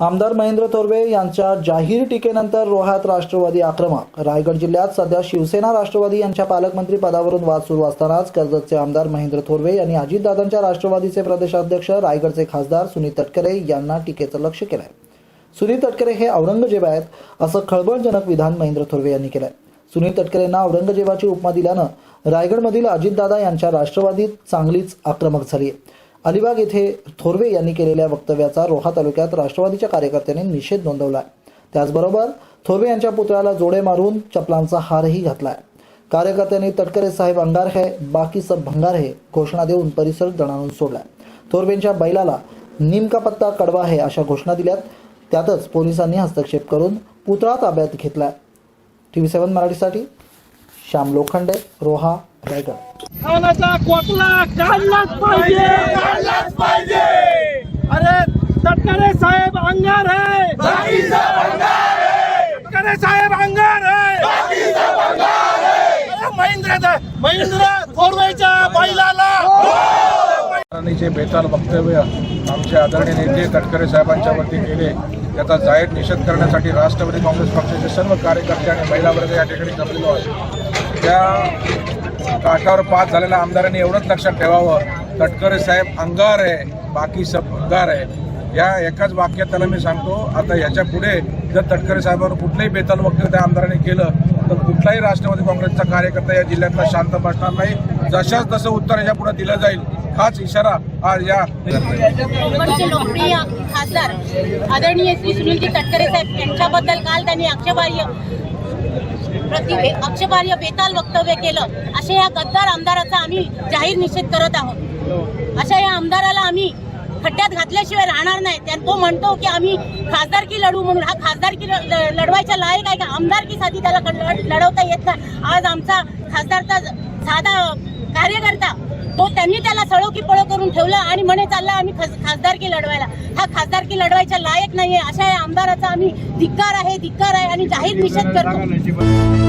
आमदार महेंद्र थोरवे यांच्या जाहीर टीकेनंतर रोह्यात राष्ट्रवादी आक्रमक. रायगड जिल्ह्यात सध्या शिवसेना राष्ट्रवादी यांच्या पालकमंत्री पदावरून वाद सुरू असतानाच कर्जतचे आमदार महेंद्र थोरवे यांनी अजितदादांच्या राष्ट्रवादीचे प्रदेशाध्यक्ष रायगडचे खासदार सुनील तटकरे यांना टीकेचं लक्ष केलंय. सुनील तटकरे हे औरंगजेब आहेत असं खळबळजनक विधान महेंद्र थोरवे यांनी केलंय. सुनील तटकरेंना औरंगजेबाची उपमा दिल्यानं रायगडमधील अजितदादा यांच्या राष्ट्रवादीत चांगलीच आक्रमक झाली आहे अलिबाग येथे थोरवे यांनी केलेल्या वक्तव्याचा रोहा तालुक्यात राष्ट्रवादीच्या कार्यकर्त्यांनी निषेध नोंदवला त्याचबरोबर थोरवे यांच्या पुतळ्याला जोडे मारून चपलांचा हारही घातलाय. कार्यकर्त्यांनी तटकरे साहेब अंगार है बाकी सब भंगार है घोषणा देऊन परिसर दणाणून सोडलाय. थोरवेंच्या बैलाला निमका पत्ता कडवा आहे अशा घोषणा दिल्यात. त्यातच पोलिसांनी हस्तक्षेप करून पुतळा ताब्यात घेतलाय. टीव्ही सेवन मराठीसाठी श्याम लोखंडे रोहा रायगड खानाचा कोटला काढलाच पाहिजे. काढलाच पाहिजे. अरे तटकरे साहेब अंगार है तटकरे साहेब अंगार है अरे महेंद्र महेंद्र थोरवेच्या बैलाला. आणि जे बेताल वक्तव्य आमचे आदरणीय नेते तटकरे साहेबांच्यावरती केले. त्याचा जाहीर निषेध करण्यासाठी राष्ट्रवादी काँग्रेस पक्षाचे सर्व कार्यकर्ते आणि महिला वर्ग या ठिकाणी जमलेलो आहे. त्या काठावर पास झालेल्या आमदारांनी एवढंच लक्षात ठेवावं. तटकरे साहेब अंगार आहे बाकी सब अंगार आहे. या एकाच वाक्यात त्याला मी सांगतो आता याच्यापुढे जर तटकरे साहेबांवर कुठलंही बेताल वक्तव्य त्या आमदारांनी केलं तर कुठलाही राष्ट्रवादी काँग्रेसचा कार्यकर्ता या जिल्ह्यातला शांत बसणार नाही. जशाच तसं उत्तर याच्यापुढे दिलं जाईल. हाच इशारा आज या लोकप्रिय खासदार आदरणीय श्री सुनीलजी तटकरे साहेब यांच्याबद्दल काल त्यांनी आक्षेपार्ह प्रति आक्षेपार्ह बेताल वक्तव्य केलं अशा या गद्दार आमदाराचा आम्ही जाहीर निषेध करत आहोत. अशा या आमदाराला आम्ही खड्ड्यात घातल्याशिवाय राहणार नाही. त्यात तो म्हणतो की आम्ही खासदारकी लढू म्हणून हा खासदारकी ल- लढवायच्या लायक आहे का? आमदारकीसाठी त्याला लढवता येत नाही. आज आमचा खासदारचा साधा कार्यकर्ता तो त्यांनी त्याला सळो की पळो करून ठेवलं आणि म्हणे चालला आम्ही खासदारकी लढवायला. हा खासदारकी लढवायच्या लायक नाहीये अशा या आमदाराचा आम्ही धिक्कार आहे धिक्कार आहे आणि जाहीर निषेध करतो.